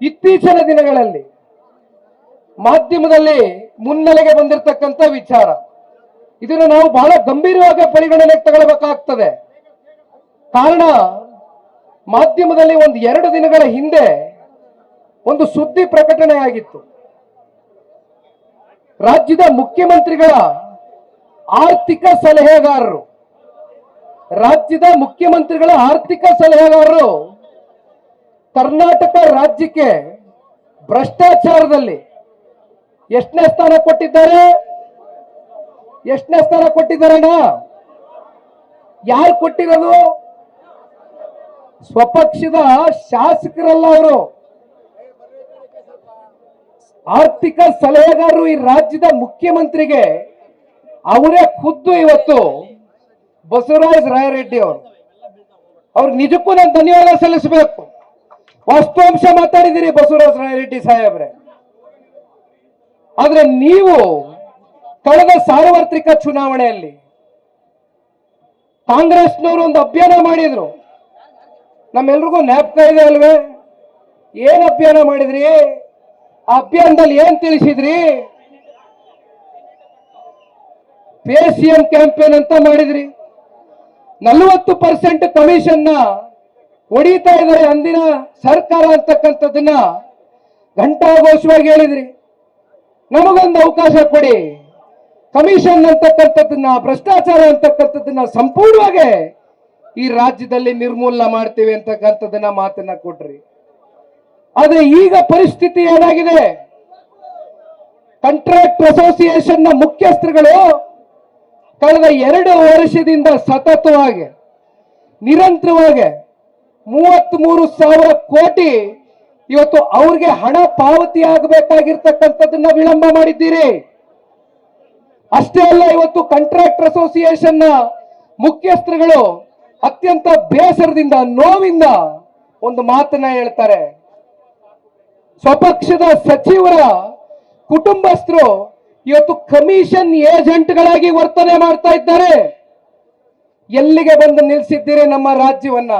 ಇತ್ತೀಚಿನ ದಿನಗಳಲ್ಲಿ ಮಾಧ್ಯಮದಲ್ಲಿ ಮುನ್ನೆಲೆಗೆ ಬಂದಿರತಕ್ಕಂತ ವಿಚಾರ. ಇದನ್ನು ನಾವು ಬಹಳ ಗಂಭೀರವಾಗಿ ಪರಿಗಣನೆಗೆ ತಗೊಳ್ಬೇಕಾಗ್ತದೆ. ಕಾರಣ, ಮಾಧ್ಯಮದಲ್ಲಿ ಒಂದು ಎರಡು ದಿನಗಳ ಹಿಂದೆ ಒಂದು ಸುದ್ದಿ ಪ್ರಕಟಣೆಯಾಗಿತ್ತು. ರಾಜ್ಯದ ಮುಖ್ಯಮಂತ್ರಿಗಳ ಆರ್ಥಿಕ ಸಲಹೆಗಾರರು. ರಾಜ್ಯದ ಮುಖ್ಯಮಂತ್ರಿಗಳ ಆರ್ಥಿಕ ಸಲಹೆಗಾರರು ಕರ್ನಾಟಕ ರಾಜ್ಯಕ್ಕೆ ಭ್ರಷ್ಟಾಚಾರದಲ್ಲಿ ಎಷ್ಟನೇ ಸ್ಥಾನ ಕೊಟ್ಟಿದ್ದಾರೆ? ಎಷ್ಟನೇ ಸ್ಥಾನ ಕೊಟ್ಟಿದ್ದಾರಣ್ಣ ಯಾರು ಕೊಟ್ಟಿರೋದು? ಸ್ವಪಕ್ಷದ ಶಾಸಕರಲ್ಲ ಅವರು. ಆರ್ಥಿಕ ಸಲಹೆಗಾರರು ಈ ರಾಜ್ಯದ ಮುಖ್ಯಮಂತ್ರಿಗೆ ಅವರೇ ಖುದ್ದು ಇವತ್ತು ಬಸವರಾಜ ರಾಯರೆಡ್ಡಿ ಅವರು. ಅವ್ರು ನಿಜಕ್ಕೂ ನಾನು ಧನ್ಯವಾದ ಸಲ್ಲಿಸಬೇಕು. ವಾಸ್ತವಾಂಶ ಮಾತಾಡಿದಿರಿ ಬಸವರಾಜ ರಾಯರೆಡ್ಡಿ ಸಾಹೇಬ್ರೆ. ಆದ್ರೆ ನೀವು ಕಳೆದ ಸಾರ್ವತ್ರಿಕ ಚುನಾವಣೆಯಲ್ಲಿ ಕಾಂಗ್ರೆಸ್ನವರು ಒಂದು ಅಭಿಯಾನ ಮಾಡಿದ್ರು. ನಮ್ಮೆಲ್ರಿಗೂ ಜ್ಞಾಪಕ ಇದೆ ಅಲ್ವೇ? ಏನ್ ಅಭಿಯಾನ ಮಾಡಿದ್ರಿ? ಆ ಅಭಿಯಾನದಲ್ಲಿ ಏನ್ ತಿಳಿಸಿದ್ರಿ? ಪೇಸಿಎಂ ಕ್ಯಾಂಪೇನ್ ಅಂತ ಮಾಡಿದ್ರಿ. ನಲವತ್ತು ಪರ್ಸೆಂಟ್ ಕಮಿಷನ್ನ ಹೊಡಿತಾ ಇದ್ದಾರೆ ಅಂದಿನ ಸರ್ಕಾರ ಅಂತಕ್ಕಂಥದ್ದನ್ನ ಘಂಟಾಘೋಷವಾಗಿ ಹೇಳಿದ್ರಿ. ನಮಗೊಂದು ಅವಕಾಶ ಕೊಡಿ. ಕಮಿಷನ್ ಅಂತಕ್ಕಂಥದ್ದನ್ನ, ಭ್ರಷ್ಟಾಚಾರ ಅಂತಕ್ಕಂಥದ್ದನ್ನ ಸಂಪೂರ್ಣವಾಗಿ ಈ ರಾಜ್ಯದಲ್ಲಿ ನಿರ್ಮೂಲನ ಮಾಡ್ತೀವಿ ಅಂತಕ್ಕಂಥದ್ದನ್ನ ಮಾತನ್ನ ಕೊಟ್ರಿ ಆದ್ರೆ ಈಗ ಪರಿಸ್ಥಿತಿ ಏನಾಗಿದೆ? ಕಂಟ್ರಾಕ್ಟ್ ಅಸೋಸಿಯೇಷನ್ನ ಮುಖ್ಯಸ್ಥರುಗಳು ಕಳೆದ ಎರಡು ವರ್ಷದಿಂದ ಸತತವಾಗಿ, ನಿರಂತರವಾಗಿ ಮೂವತ್ತ್ ಮೂರು ಸಾವಿರ ಕೋಟಿ ಇವತ್ತು ಅವ್ರಿಗೆ ಹಣ ಪಾವತಿ ಆಗಬೇಕಾಗಿರ್ತಕ್ಕಂಥದ್ದನ್ನ ವಿಳಂಬ ಮಾಡಿದ್ದೀರಿ. ಅಷ್ಟೇ ಅಲ್ಲ, ಇವತ್ತು ಕಾಂಟ್ರಾಕ್ಟರ್ ಅಸೋಸಿಯೇಷನ್ ಮುಖ್ಯಸ್ಥರುಗಳು ಅತ್ಯಂತ ಬೇಸರದಿಂದ, ನೋವಿಂದ ಒಂದು ಮಾತನ್ನ ಹೇಳ್ತಾರೆ. ಸ್ವಪಕ್ಷದ ಸಚಿವರ ಕುಟುಂಬಸ್ಥರು ಇವತ್ತು ಕಮಿಷನ್ ಏಜೆಂಟ್ಗಳಾಗಿ ವರ್ತನೆ ಮಾಡ್ತಾ ಇದ್ದಾರೆ. ಎಲ್ಲಿಗೆ ಬಂದು ನಿಲ್ಲಿಸಿದ್ದೀರಿ ನಮ್ಮ ರಾಜ್ಯವನ್ನ?